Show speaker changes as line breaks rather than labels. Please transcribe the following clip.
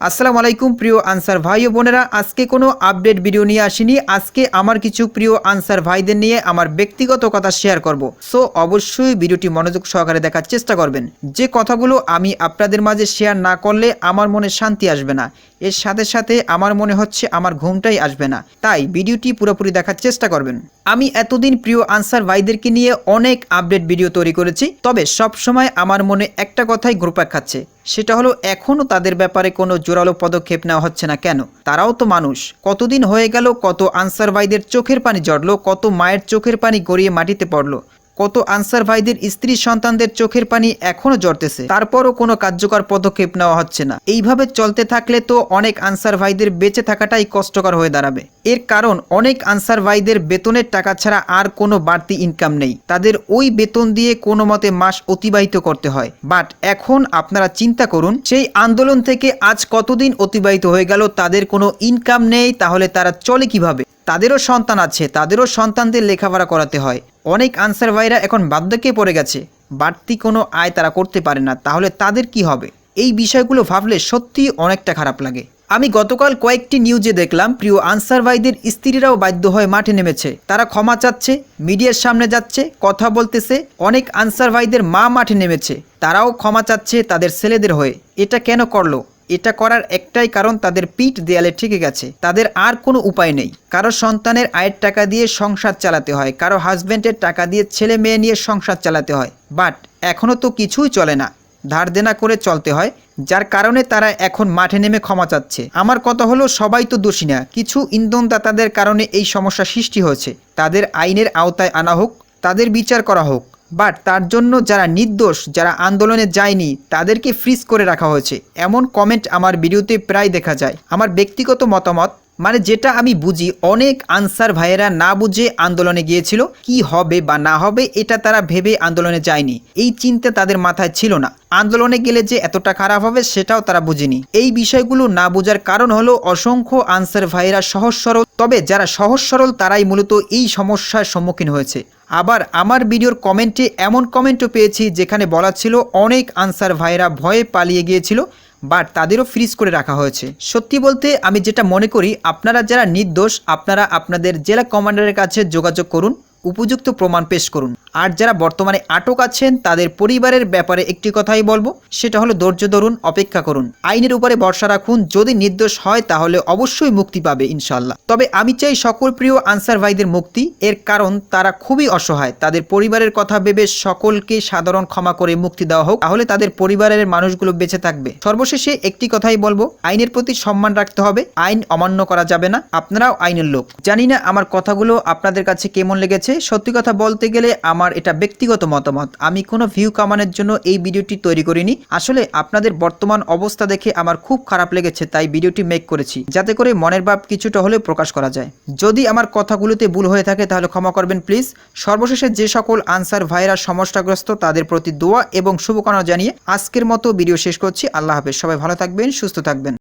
আসসালামু আলাইকুম, প্রিয় আনসার ভাই ও বোনেরা। আজকে কোনো আপডেট ভিডিও নিয়ে আসিনি। আজকে আমার কিছু প্রিয় আনসার ভাইদের নিয়ে আমার ব্যক্তিগত কথা শেয়ার করব। সো অবশ্যই ভিডিওটি মনোযোগ সহকারে দেখার চেষ্টা করবেন। যে কথাগুলো আমি আপনাদের মাঝে শেয়ার না করলে আমার মনে শান্তি আসবে না। এর সাথে সাথে আমার মনে হচ্ছে আমার ঘুমটাই আসবে না। তাই ভিডিওটি পুরোপুরি দেখার চেষ্টা করবেন। আমি এতদিন প্রিয় আনসার ভাইদেরকে নিয়ে অনেক আপডেট ভিডিও তৈরি করেছি। তবে সব সময় আমার মনে একটা কথাই ঘুরপাক খাচ্ছে। সেটা হলো এখনও তাদের ব্যাপারে কোনো জোরালো পদক্ষেপ নেওয়া হচ্ছে না কেন? তারাও তো মানুষ। কতদিন হয়ে গেল, কত আনসার ভাইদের চোখের পানি জড়লো কত মায়ের চোখের পানি গড়িয়ে মাটিতে পড়ল। কত আনসার ভাইদের স্ত্রী সন্তানদের চোখের পানি এখনও জড়তেছে তারপরও কোনো কার্যকর পদক্ষেপ নেওয়া হচ্ছে না। এইভাবে চলতে থাকলে তো অনেক আনসার ভাইদের বেঁচে থাকাটাই কষ্টকর হয়ে দাঁড়াবে। এর কারণ, অনেক আনসার ভাইদের বেতনের টাকা ছাড়া আর কোনো বাড়তি ইনকাম নেই। তাদের ওই বেতন দিয়ে কোনো মতে মাস অতিবাহিত করতে হয়। বাট এখন আপনারা চিন্তা করুন, সেই আন্দোলন থেকে আজ কতদিন অতিবাহিত হয়ে গেল, তাদের কোনো ইনকাম নেই, তাহলে তারা চলে কীভাবে? তাদেরও সন্তান আছে, তাদেরও সন্তানদের লেখাপড়া করাতে হয়। অনেক আনসার ভাইরা এখন বার্ধক্যে পড়ে গেছে। বাড়তি কোনো আয় তারা করতে পারে না, তাহলে তাদের কি হবে? এই বিষয়গুলো ভাবলে সত্যি অনেকটা খারাপ লাগে। আমি গতকাল কয়েকটি নিউজে দেখলাম, প্রিয় আনসার ভাইদের স্ত্রীরাও বাধ্য হয়ে মাঠে নেমেছে। তারা ক্ষমা চাচ্ছে, মিডিয়ার সামনে যাচ্ছে, কথা বলতেছে, অনেক আনসার ভাইদের মা মাঠে নেমেছে। তারাও ক্ষমা চাচ্ছে তাদের ছেলেদের হয়ে। এটা কেন করল? এটা করার একটাই কারণ তাদের পিঠ দেয়ালে ঠেকে গেছে। তাদের আর কোনো উপায় নেই। কারও সন্তানের আয়ের টাকা দিয়ে সংসার চালাতে হয়, কারও হাজব্যান্ডের টাকা দিয়ে ছেলে মেয়ে নিয়ে সংসার চালাতে হয়। বাট এখনও তো কিছুই চলে না। ধার দেনা করে চলতে হয়, যার কারণে তারা এখন মাঠে নেমে ক্ষমা চাচ্ছে। আমার কথা হলো, সবাই তো দোষী না। কিছু ইন্ধনদাতাদের কারণে এই সমস্যা সৃষ্টি হয়েছে। তাদের আইনের আওতায় আনা হোক, তাদের বিচার করা হোক। বাট তার জন্য যারা নির্দোষ, যারা আন্দোলনে যায়নি, তাদেরকে ফ্রিজ করে রাখা হয়েছে। এমন কমেন্ট আমার ভিডিওতে প্রায় দেখা যায়। আমার ব্যক্তিগত মতামত মানে যেটা আমি বুঝি, অনেক আনসার ভাইয়েরা না বুঝে আন্দোলনে গিয়েছিল, কি হবে বা না হবে এটা তারা ভেবে আন্দোলনে যায়নি। এই চিন্তা তাদের মাথায় ছিল না। আন্দোলনে গেলে যে এতটা খারাপ হবে সেটাও তারা বুঝেনি। এই বিষয়গুলো না বোঝার কারণ হলো অসংখ্য আনসার ভাইয়েরা সহজ সরল, তবে যারা সহজ সরল তারাই মূলত এই সমস্যার সম্মুখীন হয়েছে। আবার আমার ভিডিওর কমেন্টে এমন কমেন্টও পেয়েছি যেখানে বলা ছিল অনেক আনসার ভাইরা ভয়ে পালিয়ে গিয়েছিল, বাট তাদেরও ফ্রিজ করে রাখা হয়েছে। সত্যি বলতে আমি যেটা মনে করি, আপনারা যারা নির্দোষ, আপনারা আপনাদের জেলা কমান্ডারের কাছে যোগাযোগ করুন, উপযুক্ত প্রমাণ পেশ করুন। আর যারা বর্তমানে আটক আছেন, তাদের পরিবারের ব্যাপারে একটি কথাই বলব, সেটা হলো ধৈর্য ধরুন, অপেক্ষা করুন। আইনের উপরে ভরসা রাখুন, যদি নির্দোষ হয় তাহলে অবশ্যই মুক্তি পাবে ইনশাল্লাহ তবে আমি চাই সকল প্রিয় আনসার ভাইদের মুক্তি, এর কারণ তারা খুবই অসহায়। তাদের পরিবারের কথা ভেবে সকলকে সাধারণ ক্ষমা করে মুক্তি দেওয়া হোক, তাহলে তাদের পরিবারের মানুষগুলো বেঁচে থাকবে। সর্বশেষে একটি কথাই বলব, আইনের প্রতি সম্মান রাখতে হবে, আইন অমান্য করা যাবে না, আপনারাও আইনের লোক। জানি না আমার কথাগুলো আপনাদের কাছে কেমন লেগেছে, সত্যি কথা বলতে গেলে আমার এটা ব্যক্তিগত মতামত। আমি কোনো ভিউ কামানোর জন্য এই ভিডিওটি তৈরি করিনি। আসলে আপনাদের বর্তমান অবস্থা দেখে আমার খুব খারাপ লেগেছে, তাই ভিডিওটি মেক করেছি। যাতে করে মনের ভাব কিছুটা হলেও প্রকাশ করা যায়। যদি আমার কথাগুলোতে ভুল হয়ে থাকে তাহলে ক্ষমা করবেন প্লিজ সর্বশেষে যে সকল আনসার ভাইরা সমস্যাগ্রস্ত, তাদের প্রতি দোয়া এবং শুভকামনা জানিয়ে আজকের মতো ভিডিও শেষ করছি। আল্লাহ হাফেজ। সবাই ভালো থাকবেন, সুস্থ থাকবেন।